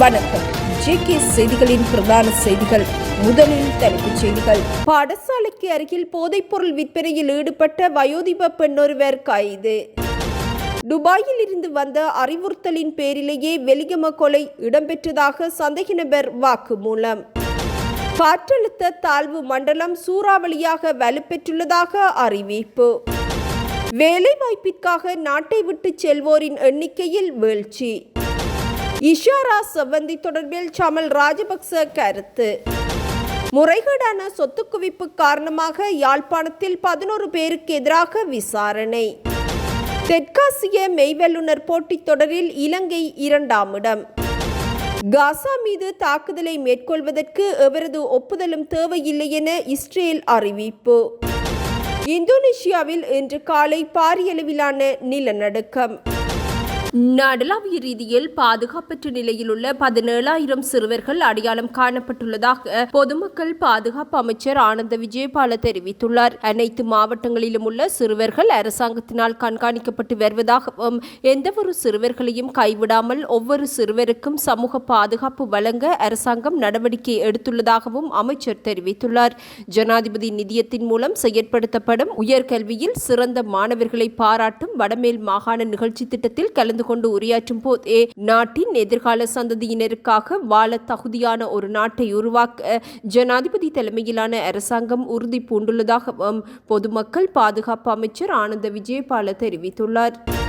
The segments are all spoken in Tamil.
வணக்கம். ஜேகே செய்திகளின் பிரதான செய்திகள். முதலில் தலைப்புச் செய்திகள். பாடசாலைக்கு அருகில் போதைப்பொருள் விற்பனையில் ஈடுபட்ட வயோதிப பெண்ணொருவர் கைது. துபாயில் இருந்து வந்த அறிவுறுத்தலின் பேரிலேயே வெலிகம கொலை இடம்பெற்றதாக சந்தேக நபர் வாக்குமூலம். காற்றழுத்த தாழ்வு மண்டலம் சூறாவளியாக வலுப்பெற்றுள்ளதாக அறிவிப்பு. வேலைவாய்ப்பிற்காக நாட்டை விட்டு செல்வோரின் எண்ணிக்கையில் வீழ்ச்சி. இஷாரா செவ்வந்தி தொடர்பில் சமல் ராஜபக்ச கருத்து. முறைகேடான சொத்து குவிப்பு காரணமாக யாழ்ப்பாணத்தில் பதினோரு பேருக்கு எதிராக விசாரணை. தெற்காசிய மெய்வல்லுனர் போட்டித் தொடரில் இலங்கை இரண்டாம் இடம். காசா மீது தாக்குதலை மேற்கொள்வதற்கு எவரது ஒப்புதலும் தேவையில்லை என இஸ்ரேல் அறிவிப்பு. இந்தோனேஷியாவில் இன்று காலை பாரியளவிலான நிலநடுக்கம். நாடளாவிய ரீதியில் பாதுகாப்பற்ற நிலையில் உள்ள பதினேழாயிரம் சிறுவர்கள் அடையாளம் காணப்பட்டுள்ளதாக பொதுமக்கள் பாதுகாப்பு அமைச்சர் ஆனந்த விஜயபால தெரிவித்துள்ளார். அனைத்து மாவட்டங்களிலும் உள்ள சிறுவர்கள் அரசாங்கத்தினால் கண்காணிக்கப்பட்டு வருவதாகவும் எந்தவொரு சிறுவர்களையும் கைவிடாமல் ஒவ்வொரு சிறுவருக்கும் சமூக பாதுகாப்பு வழங்க அரசாங்கம் நடவடிக்கை எடுத்துள்ளதாகவும் அமைச்சர் தெரிவித்துள்ளார். ஜனாதிபதி நிதியத்தின் மூலம் செயற்படுத்தப்படும் உயர்கல்வியில் சிறந்த மாணவர்களை பாராட்டும் வடமேல் மாகாண நிகழ்ச்சி திட்டத்தில் கலந்து கொண்டு உரையாற்றும் போதே நாட்டின் எதிர்கால சந்ததியினருக்காக வாழ தகுதியான ஒரு நாட்டை உருவாக்க ஜனாதிபதி தலைமையிலான அரசாங்கம் உறுதி பூண்டுள்ளதாகவும் பொதுமக்கள் பாதுகாப்பு அமைச்சர் ஆனந்த விஜயபால தெரிவித்துள்ளார்.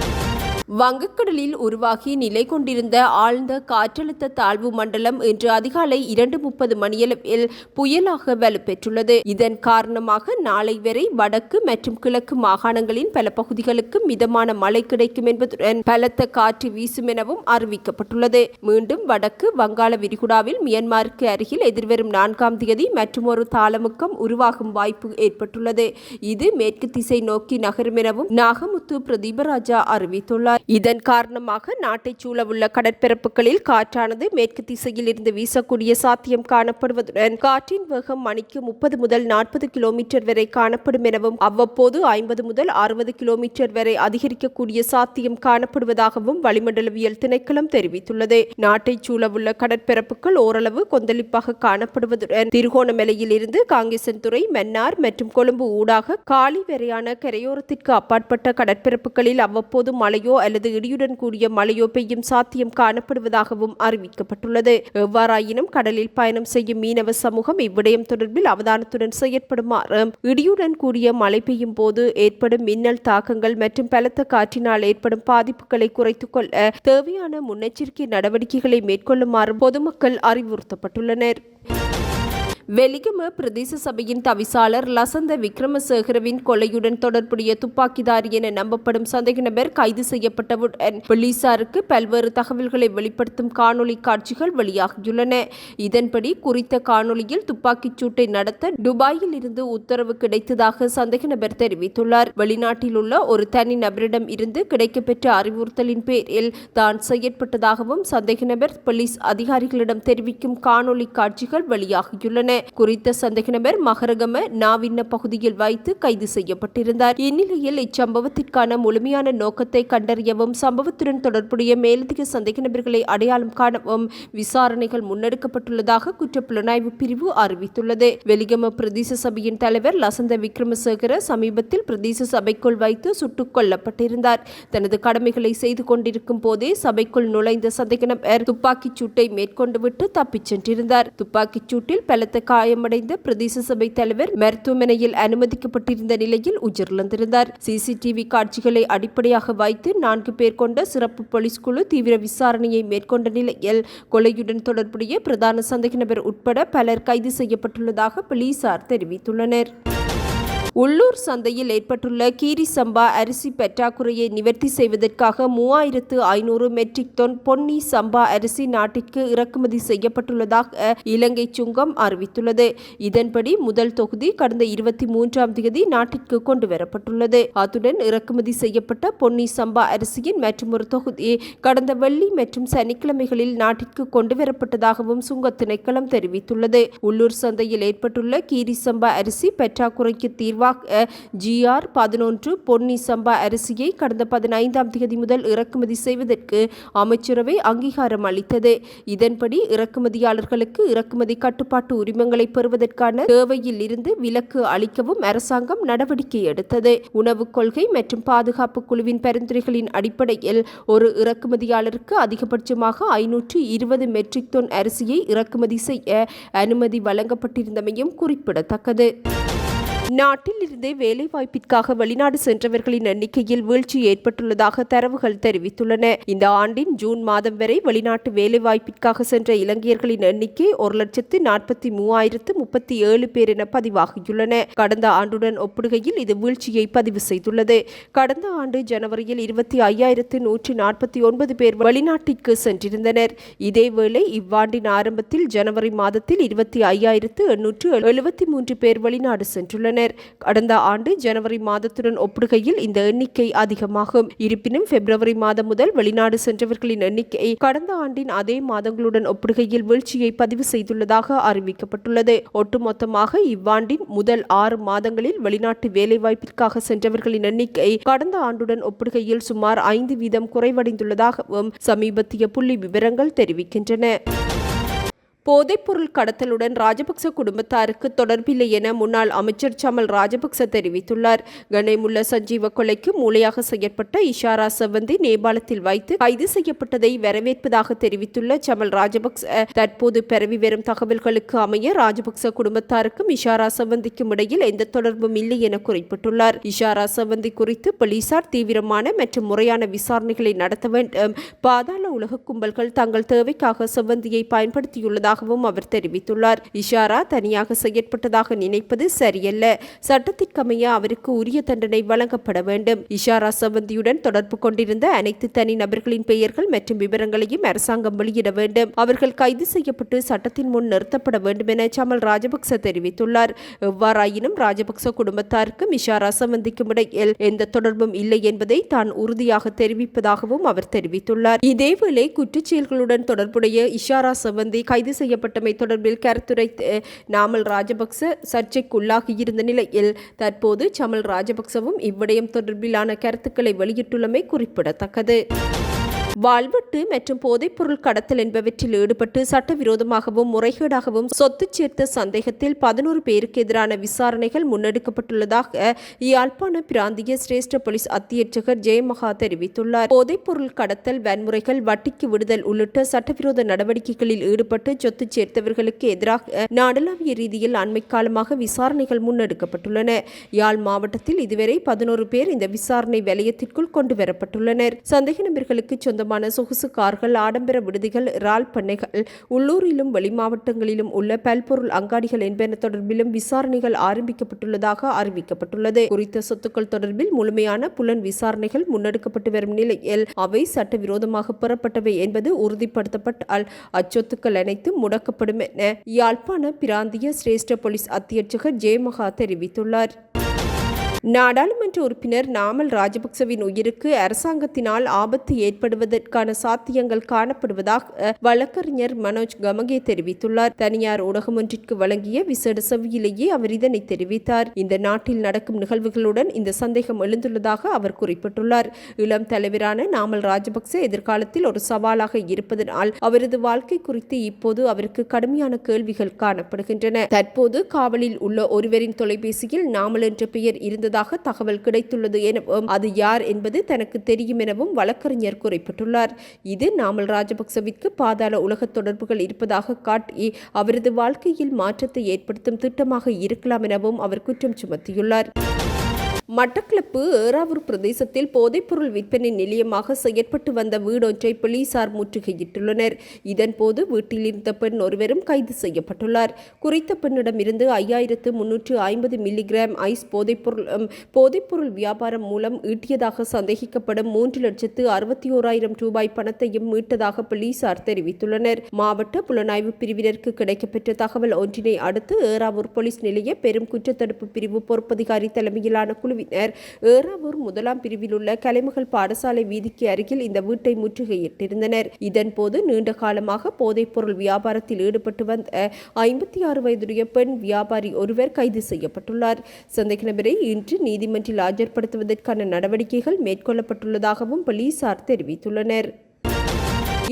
வங்கக்கடலில் உருவாகி நிலை கொண்டிருந்த ஆழ்ந்த காற்றழுத்த தாழ்வு மண்டலம் இன்று அதிகாலை இரண்டு முப்பது மணியளவில் புயலாக வலுப்பெற்றுள்ளது. இதன் காரணமாக நாளை வரை வடக்கு மற்றும் கிழக்கு மாகாணங்களின் பல பகுதிகளுக்கு மிதமான மழை கிடைக்கும் என்பதுடன் பலத்த காற்று வீசும் எனவும் அறிவிக்கப்பட்டுள்ளது. மீண்டும் வடக்கு வங்காள விரிகுடாவில் மியான்மருக்கு அருகில் எதிர்வரும் நான்காம் தேதி மற்றும் ஒரு தாளமுக்கம் உருவாகும் வாய்ப்பு ஏற்பட்டுள்ளது. இது மேற்கு திசை நோக்கி நகரும் எனவும் நாகமுத்து பிரதீபராஜா அறிவித்துள்ளார். இதன் காரணமாக நாட்டைச் சூழவுள்ள கடற்பரப்புகளில் காற்றானது மேற்கு திசையில் இருந்து வீசக்கூடிய சாத்தியம் காணப்படுவதுடன் காற்றின் வேகம் மணிக்கு முப்பது முதல் நாற்பது கிலோமீட்டர் வரை காணப்படும் எனவும் அவ்வப்போது ஐம்பது முதல் அறுபது கிலோமீட்டர் வரை அதிகரிக்கக்கூடிய சாத்தியம் காணப்படுவதாகவும் வளிமண்டலவியல் திணைக்களம் தெரிவித்துள்ளது. நாட்டைச் சூழவுள்ள கடற்பரப்புகள் ஓரளவு கொந்தளிப்பாக காணப்படுவதுடன் திருகோணமலையில் இருந்து காங்கேசன்துறை மன்னார் மற்றும் கொழும்பு ஊடாக காலி வரையான கரையோரத்திற்கு அப்பாற்பட்ட கடற்பரப்புகளில் அவ்வப்போது மழையோ அல்லது இடியுடன் கூடிய மழையோ பெய்யும் சாத்தியம் காணப்படுவதாகவும் அறிவிக்கப்பட்டுள்ளது. எவ்வாறாயினும் கடலில் பயணம் செய்யும் மீனவ சமூகம் இவ்விடயம் தொடர்பில் அவதானத்துடன் செயற்படுமாறு இடியுடன் கூடிய மழை பெய்யும் போது ஏற்படும் மின்னல் தாக்கங்கள் மற்றும் பலத்த காற்றினால் ஏற்படும் பாதிப்புகளை குறைத்துக் கொள்ள தேவையான முன்னெச்சரிக்கை நடவடிக்கைகளை மேற்கொள்ளுமாறு பொதுமக்கள் அறிவுறுத்தப்பட்டுள்ளனர். வெலிகம பிரதேச சபையின் தவிசாளர் லசந்த விக்ரமசேகரவின் கொலையுடன் தொடர்புடைய துப்பாக்கிதாரி என நம்பப்படும் சந்தேக நபர் கைது செய்யப்பட்டவுடன் போலீசாருக்கு பல்வேறு தகவல்களை வெளிப்படுத்தும் காணொலி காட்சிகள் வெளியாகியுள்ளன. இதன்படி குறித்த காணொலியில் துப்பாக்கிச் சூட்டை நடத்த துபாயில் இருந்து உத்தரவு கிடைத்ததாக சந்தேக நபர் தெரிவித்துள்ளார். வெளிநாட்டில் உள்ள ஒரு தனி நபரிடம் இருந்து கிடைக்கப்பெற்ற அறிவுறுத்தலின் பேரில் தான் செயற்பட்டதாகவும் சந்தேக நபர் போலீஸ் அதிகாரிகளிடம் தெரிவிக்கும் காணொலி காட்சிகள் வெளியாகியுள்ளன. குறித்த சந்தேக நபர் மகரகம நாவின்ன பகுதியில் வைத்து கைது செய்யப்பட்டிருந்தார். இந்நிலையில் இச்சம்பவத்திற்கான முழுமையான நோக்கத்தை கண்டறியவும் சம்பவத்துடன் தொடர்புடைய மேலதிக சந்தேக நபர்களை அடையாளம் காணவும் விசாரணைகள் முன்னெடுக்கப்பட்டுள்ளதாக குற்றப்புலனாய்வு பிரிவு அறிவித்துள்ளது. வெலிகம பிரதேச சபையின் தலைவர் லசந்த விக்ரமசேகர சமீபத்தில் பிரதேச சபைக்குள் வைத்து சுட்டுக் கொல்லப்பட்டிருந்தார். தனது கடமைகளை செய்து கொண்டிருக்கும் போதே சபைக்குள் நுழைந்த சந்தேக நபர் துப்பாக்கிச் சூட்டை மேற்கொண்டுவிட்டு தப்பிச் சென்றிருந்தார். துப்பாக்கிச் சூட்டில் பலத்த காயமடைந்த பிரதேச சபை தலைவர் மருத்துவமனையில் அனுமதிக்கப்பட்டிருந்த நிலையில் உயிரிழந்திருந்தார். சிசிடிவி காட்சிகளை அடிப்படையாக வைத்து நான்கு பேர் கொண்ட சிறப்பு போலீஸ் குழு தீவிர விசாரணையை மேற்கொண்ட நிலையில் கொலையுடன் தொடர்புடைய பிரதான சந்தேக நபர் உட்பட பலர் கைது செய்யப்பட்டுள்ளதாக போலீசார் தெரிவித்துள்ளனர். உள்ளூர் சந்தையில் ஏற்பட்டுள்ள கீரி சம்பா அரிசி பற்றாக்குறையை நிவர்த்தி செய்வதற்காக மூவாயிரத்து ஐநூறு மெட்ரிக் டன் பொன்னி சம்பா அரிசி நாட்டிற்கு இறக்குமதி செய்யப்பட்டுள்ளதாக இலங்கை சுங்கம் அறிவித்துள்ளது. இதன்படி முதல் தொகுதி கடந்த இருபத்தி மூன்றாம் தேதி நாட்டிற்கு கொண்டு வரப்பட்டுள்ளது அத்துடன் இறக்குமதி செய்யப்பட்ட பொன்னி சம்பா அரிசியின் மற்றொரு தொகுதி கடந்த வெள்ளி மற்றும் சனிக்கிழமைகளில் நாட்டிற்கு கொண்டு வரப்பட்டதாகவும் சுங்க திணைக்களம் தெரிவித்துள்ளது. உள்ளூர் சந்தையில் ஏற்பட்டுள்ள கீரி சம்பா அரிசி பற்றாக்குறைக்கு தீர்வு தேர்வாக ஜிஆர் பதினொன்று பொன்னி சம்பா அரிசியை கடந்த பதினைந்தாம் தேதி முதல் இறக்குமதி செய்வதற்கு அமைச்சரவை அங்கீகாரம் அளித்தது. இதன்படி இறக்குமதியாளர்களுக்கு இறக்குமதி கட்டுப்பாட்டு உரிமங்களை பெறுவதற்கான தேவையில் இருந்து விலக்கு அளிக்கவும் அரசாங்கம் நடவடிக்கை எடுத்தது. உணவுக் கொள்கை மற்றும் பாதுகாப்பு குழுவின் பரிந்துரைகளின் அடிப்படையில் ஒரு இறக்குமதியாளருக்கு அதிகபட்சமாக ஐநூற்று இருபது மெட்ரிக் டன் அரிசியை இறக்குமதி செய்ய அனுமதி வழங்கப்பட்டிருந்தமையும் குறிப்பிடத்தக்கது. நாட்டில் இருந்தே வேலைவாய்ப்பிற்காக வெளிநாடு சென்றவர்களின் எண்ணிக்கையில் வீழ்ச்சி ஏற்பட்டுள்ளதாக தரவுகள் தெரிவித்துள்ளன. இந்த ஆண்டின் ஜூன் மாதம் வரை வெளிநாட்டு வேலைவாய்ப்பிற்காக சென்ற இலங்கையர்களின் எண்ணிக்கை ஒரு லட்சத்து நாற்பத்தி மூவாயிரத்து முப்பத்தி ஏழு பேர் என பதிவாகியுள்ளன. கடந்த ஆண்டுடன் ஒப்பிடுகையில் இது வீழ்ச்சியை பதிவு செய்துள்ளது. கடந்த ஆண்டு ஜனவரியில் இருபத்தி ஐயாயிரத்து நூற்றி நாற்பத்தி ஒன்பது பேர் வெளிநாட்டிற்கு சென்றிருந்தனர். இதேவேளை இவ்வாண்டின் ஆரம்பத்தில் ஜனவரி மாதத்தில் இருபத்தி ஐயாயிரத்து எண்ணூற்று எழுபத்தி மூன்று பேர் வெளிநாடு சென்றுள்ளனர். கடந்த ஆண்டு ஜனவரி மாதத்துடன் ஒப்பிடுகையில் இந்த எண்ணிக்கை அதிகமாகும். இருப்பினும் பிப்ரவரி மாதம் முதல் வெளிநாடு சென்றவர்களின் எண்ணிக்கை கடந்த ஆண்டின் அதே மாதங்களுடன் ஒப்பிடுகையில் வீழ்ச்சியை பதிவு செய்துள்ளதாக அறிவிக்கப்பட்டுள்ளது. ஒட்டுமொத்தமாக இவ்வாண்டின் முதல் ஆறு மாதங்களில் வெளிநாட்டு வேலைவாய்ப்பிற்காக சென்றவர்களின் எண்ணிக்கை கடந்த ஆண்டுடன் ஒப்பிடுகையில் சுமார் ஐந்து வீதம் குறைவடைந்துள்ளதாகவும் சமீபத்திய புள்ளி விவரங்கள் தெரிவிக்கின்றன. போதைப்பொருள் கடத்தலுடன் ராஜபக்ச குடும்பத்தாருக்கு தொடர்பில்லை என முன்னாள் அமைச்சர் சமல் ராஜபக்ச தெரிவித்துள்ளார். கனேமுள்ள சஞ்சீவ கொலைக்கு மூளையாக செயற்பட்ட இஷாரா செவந்தி நேபாளத்தில் வைத்து கைது செய்யப்பட்டதை வரவேற்பதாக தெரிவித்துள்ள சமல் ராஜபக்ச தற்போது பரவி வரும் தகவல்களுக்கு அமைய ராஜபக்ச குடும்பத்தாருக்கும் இஷாரா செவந்திக்கும் இடையில் எந்த தொடர்பும் இல்லை என குறிப்பிட்டுள்ளார். இஷாரா செவந்தி குறித்து போலீசார் தீவிரமான மற்றும் முறையான விசாரணைகளை நடத்த வேண்டும். பாதாள உலக கும்பல்கள் தங்கள் தேவைக்காக செவந்தியை பயன்படுத்தியுள்ளதாக உள்ளதாகவும் அவர் தெரிவித்துள்ளார். இஷாரா தனியாக செயற்பட்டதாக நினைப்பது சரியல்ல. சட்டத்திற்கமைய அவருக்கு உரிய தண்டனை வழங்கப்பட வேண்டும். இஷாரா சவந்தியுடன் தொடர்பு கொண்டிருந்த அனைத்து தனிநபர்களின் பெயர்கள் மற்றும் விவரங்களையும் அரசாங்கம் வெளியிட வேண்டும். அவர்கள் கைது செய்யப்பட்டு சட்டத்தின் முன் நிறுத்தப்பட வேண்டும் என சமல் ராஜபக்ச தெரிவித்துள்ளார். எவ்வாறாயினும் ராஜபக்ச குடும்பத்தாருக்கும் இஷாரா சவந்திக்கும் இடையில் எந்த தொடர்பும் இல்லை என்பதை தான் உறுதியாக தெரிவிப்பதாகவும் அவர் தெரிவித்துள்ளார். இதேவேளை குற்றச்செயல்களுடன் தொடர்புடைய இஷாரா சவந்தி கைது செய்யப்பட்டமை தொடர்பில் கருத்துரைத்து நாமல் ராஜபக்ச சர்ச்சைக்குள்ளாகியிருந்த நிலையில் தற்போது சமல் ராஜபக்சவும் இவ்விடயம் தொடர்பிலான கருத்துக்களை வெளியிட்டுள்ளமை குறிப்பிடத்தக்கது. வாழ்வெட்டு மற்றும் போதைப்பொருள் கடத்தல் என்பவற்றில் ஈடுபட்டு சட்டவிரோதமாகவும் முறைகேடாகவும் சொத்து சேர்த்த சந்தேகத்தில் பதினோரு பேருக்கு எதிரான விசாரணைகள் முன்னெடுக்கப்பட்டுள்ளதாக யாழ்ப்பாண பிராந்திய சிரேஷ்ட போலீஸ் அத்தியட்சகர் ஜெயமகா தெரிவித்துள்ளார். போதைப்பொருள் கடத்தல் வன்முறைகள் வட்டிக்கு விடுதல் உள்ளிட்ட சட்டவிரோத நடவடிக்கைகளில் ஈடுபட்டு சொத்து சேர்த்தவர்களுக்கு எதிராக நாடளாவிய ரீதியில் அண்மை காலமாக விசாரணைகள் முன்னெடுக்கப்பட்டுள்ளன. யாழ் மாவட்டத்தில் இதுவரை பதினோரு பேர் இந்த விசாரணை வலயத்திற்குள் கொண்டு வரப்பட்டுள்ளனர் சந்தேக நபர்களுக்கு சொந்த சொந்தமான சொகுசு கார்கள் ஆடம்பர விடுதிகள் இறால் பண்ணைகள் உள்ளூரிலும் வெளிமாவட்டங்களிலும் உள்ள பல்பொருள் அங்காடிகள் என்பன தொடர்பிலும் விசாரணைகள் ஆரம்பிக்கப்பட்டுள்ளதாக அறிவிக்கப்பட்டுள்ளது. குறித்த சொத்துக்கள் தொடர்பில் முழுமையான புலன் விசாரணைகள் முன்னெடுக்கப்பட்டு வரும் நிலையில் அவை சட்டவிரோதமாக பெறப்பட்டவை என்பது உறுதிப்படுத்தப்பட்டால் அச்சொத்துக்கள் அனைத்தும் முடக்கப்படும் என யாழ்ப்பாண பிராந்திய சிரேஷ்ட போலீஸ் அத்தியட்சகர் ஜெயமகா தெரிவித்துள்ளார். நாடாளுமன்ற உறுப்பினர் நாமல் ராஜபக்சவின் உயிருக்கு அரசாங்கத்தினால் ஆபத்து ஏற்படுவதற்கான சாத்தியங்கள் காணப்படுவதாக வழக்கறிஞர் மனோஜ் கமகே தெரிவித்துள்ளார். தனியார் ஊடகம் ஒன்றிற்கு வழங்கிய விசேட செவ்வியிலேயே அவர் இதனை தெரிவித்தார். இந்த நாட்டில் நடக்கும் நிகழ்வுகளுடன் இந்த சந்தேகம் எழுந்துள்ளதாக அவர் குறிப்பிட்டுள்ளார். இளம் தலைவரான நாமல் ராஜபக்ச எதிர்காலத்தில் ஒரு சவாலாக இருப்பதனால் அவரது வாழ்க்கை குறித்து இப்போது அவருக்கு கடுமையான கேள்விகள் காணப்படுகின்றன. தற்போது காவலில் உள்ள ஒருவரின் தொலைபேசியில் நாமல் என்ற பெயர் இருந்தது இருந்ததாக தகவல் கிடைத்துள்ளது எனவும் அது யார் என்பது தனக்கு தெரியும் எனவும் வழக்கறிஞர் குறிப்பிட்டுள்ளார். இது நாமல் ராஜபக்சவிற்கு பாதாள உலக தொடர்புகள் இருப்பதாக காட்டி அவரது வாழ்க்கையில் மாற்றத்தை ஏற்படுத்தும் திட்டமாக இருக்கலாம் எனவும் அவர் குற்றம் சுமத்தியுள்ளார். மட்டக்களப்பு ஏறாவூர் பிரதேசத்தில் போதைப்பொருள் விற்பனை நிலையமாக செயற்பட்டு வந்த வீடொன்றை போலீசார் முற்றுகையிட்டுள்ளனர். இதன்போது வீட்டில் இருந்த பெண் ஒருவரும் கைது செய்யப்பட்டுள்ளார். குறித்த பெண்ணிடமிருந்து ஐயாயிரத்து முன்னூற்று ஐம்பது மில்லிகிராம் ஐஸ் போதைப்பொருள் போதைப்பொருள் வியாபாரம் மூலம் ஈட்டியதாக சந்தேகிக்கப்படும் மூன்று லட்சத்து அறுபத்தி ஓராயிரம் ரூபாய் பணத்தையும் மீட்டதாக போலீசார் தெரிவித்துள்ளனர். மாவட்ட புலனாய்வு பிரிவினருக்கு கிடைக்கப்பெற்ற தகவல் ஒன்றினை அடுத்து ஏறாவூர் போலீஸ் நிலைய பெரும் குற்றத்தடுப்பு பிரிவு பொறுப்பதிகாரி தலைமையிலான குழு குழுவினர் ஏறாவூர் முதலாம் பிரிவில் உள்ள கலைமகள் பாடசாலை வீதிக்கு அருகில் இந்த வீட்டை முற்றுகையிட்டிருந்தனர். இதன்போது நீண்ட காலமாக போதைப்பொருள் வியாபாரத்தில் ஈடுபட்டு வந்த ஐம்பத்தி ஆறு வயதுடைய பெண் வியாபாரி ஒருவர் கைது செய்யப்பட்டுள்ளார். சந்தேக நபரை இன்று நீதிமன்றில் ஆஜர்படுத்துவதற்கான நடவடிக்கைகள் மேற்கொள்ளப்பட்டுள்ளதாகவும் போலீசார் தெரிவித்துள்ளனர்.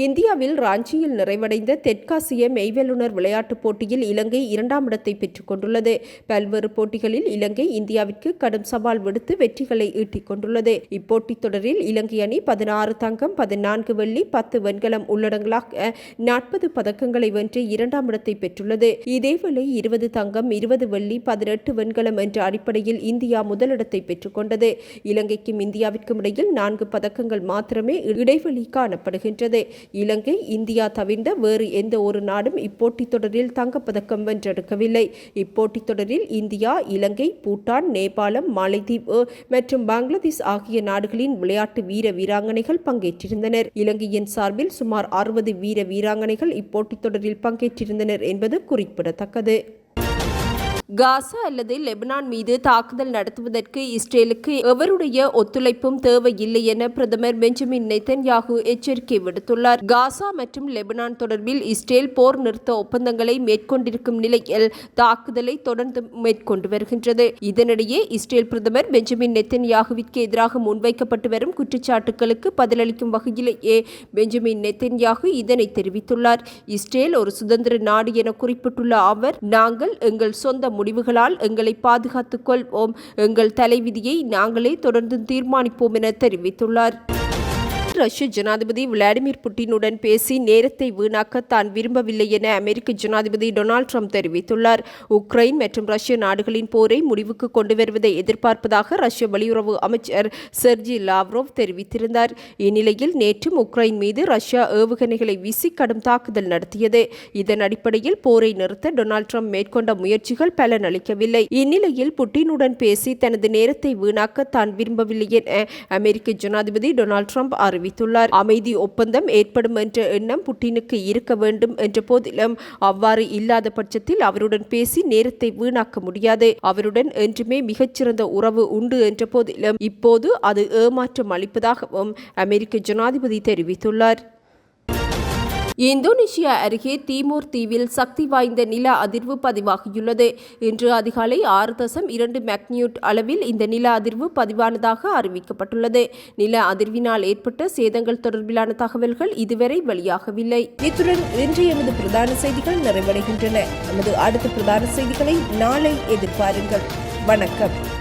இந்தியாவில் ராஞ்சியில் நிறைவடைந்த தெற்காசிய மெய்வெல்லுனர் விளையாட்டுப் போட்டியில் இலங்கை இரண்டாம் இடத்தை பெற்றுக் கொண்டுள்ளது. பல்வேறு போட்டிகளில் இலங்கை இந்தியாவிற்கு கடும் சவால் விடுத்து வெற்றிகளை ஈட்டிக் கொண்டுள்ளது. இப்போட்டித் தொடரில் இலங்கை அணி பதினாறு தங்கம் பதினான்கு வெள்ளி பத்து வெண்கலம் உள்ளடங்களாக நாற்பது பதக்கங்களை வென்று இரண்டாம் இடத்தை பெற்றுள்ளது. இதேவேளை இருபது தங்கம் இருபது வெள்ளி பதினெட்டு வெண்கலம் என்ற அடிப்படையில் இந்தியா முதலிடத்தை பெற்றுக் கொண்டது. இலங்கைக்கும் இந்தியாவிற்கும் இடையில் நான்கு பதக்கங்கள் மாத்திரமே இடைவெளி காணப்படுகின்றது. இலங்கை இந்தியா தவிர்ந்த வேறு எந்த ஒரு நாடும் இப்போட்டித் தொடரில் தங்கப்பதக்கம் வென்றெடுக்கவில்லை. இப்போட்டித் தொடரில் இந்தியா இலங்கை பூட்டான் நேபாளம் மாலைதீவு மற்றும் பங்களாதேஷ் ஆகிய நாடுகளின் விளையாட்டு வீர வீராங்கனைகள் பங்கேற்றிருந்தனர். இலங்கையின் சார்பில் சுமார் அறுபது வீர வீராங்கனைகள் இப்போட்டித் தொடரில் பங்கேற்றிருந்தனர் என்பது குறிப்பிடத்தக்கது. காசா அல்லது லெபனான் மீது தாக்குதல் நடத்துவதற்கு இஸ்ரேலுக்கு எவருடைய ஒத்துழைப்பும் தேவையில்லை என பிரதமர் பெஞ்சமின் நெத்தன்யாகு எச்சரிக்கை விடுத்துள்ளார். காசா மற்றும் லெபனான் தொடர்பில் இஸ்ரேல் போர் நிறுத்த ஒப்பந்தங்களை மேற்கொண்டிருக்கும் நிலையில் தாக்குதலை தொடர்ந்து மேற்கொண்டு வருகின்றது. இதனிடையே இஸ்ரேல் பிரதமர் பெஞ்சமின் நெத்தன்யாகுவிற்கு எதிராக முன்வைக்கப்பட்டு வரும் குற்றச்சாட்டுகளுக்கு பதிலளிக்கும் வகையிலேயே பெஞ்சமின் நெத்தன்யாகு இதனை தெரிவித்துள்ளார். இஸ்ரேல் ஒரு சுதந்திர நாடு என குறிப்பிட்டுள்ள அவர் நாங்கள் எங்கள் சொந்த முடிவுகளால் எங்களை பாதுகாத்துக் கொள்வோம். எங்கள் தலைவிதியை நாங்களே தொடர்ந்து தீர்மானிப்போம் என தெரிவித்துள்ளார். ரஷ்ய ஜனாதிபதி விளாடிமிர் புட்டினுடன் பேசி நேரத்தை வீணாக்க தான் விரும்பவில்லை என அமெரிக்க ஜனாதிபதி டொனால்ட் ட்ரம்ப் தெரிவித்துள்ளார். உக்ரைன் மற்றும் ரஷ்ய நாடுகளின் போரை முடிவுக்கு கொண்டு வருவதை எதிர்பார்ப்பதாக ரஷ்ய வெளியுறவு அமைச்சர் செர்ஜி லாவ்ரோவ் தெரிவித்திருந்தார். இந்நிலையில் நேற்றும் உக்ரைன் மீது ரஷ்யா ஏவுகணைகளை வீசி கடும் தாக்குதல் நடத்தியது. இதன் அடிப்படையில் போரை நிறுத்த டொனால்ட் ட்ரம்ப் மேற்கொண்ட முயற்சிகள் பலனளிக்கவில்லை இந்நிலையில் புட்டினுடன் பேசி தனது நேரத்தை வீணாக்க தான் விரும்பவில்லை என அமெரிக்க ஜனாதிபதி டொனால்ட் ட்ரம்ப் அறிவித்தார் அறிவித்துள்ளார். அமைதி ஒப்பந்தம் ஏற்படும் என்ற எண்ணம் புட்டினுக்கு இருக்க வேண்டும் என்ற போதிலும் அவ்வாறு இல்லாத பட்சத்தில் அவருடன் பேசி நேரத்தை வீணாக்க முடியாது. அவருடன் என்றுமே மிகச்சிறந்த உறவு உண்டு என்ற போதிலும் இப்போது அது ஏமாற்றம் அளிப்பதாகவும் அமெரிக்க ஜனாதிபதி தெரிவித்துள்ளார். இந்தோனேஷியா அருகே தீமோர் தீவில் சக்தி வாய்ந்த நில அதிர்வு பதிவாகியுள்ளது. இன்று அதிகாலை ஆறு தசம் இரண்டு மேக்னியூட் அளவில் இந்த நில அதிர்வு பதிவானதாக அறிவிக்கப்பட்டுள்ளது. நில அதிர்வினால் ஏற்பட்ட சேதங்கள் தொடர்பிலான தகவல்கள் இதுவரை வெளியாகவில்லை. இத்துடன் இன்று எமது பிரதான செய்திகள் நிறைவடைகின்றன. நமது அடுத்த பிரதான செய்திகளை நாளை எதிர்பாருங்கள். வணக்கம்.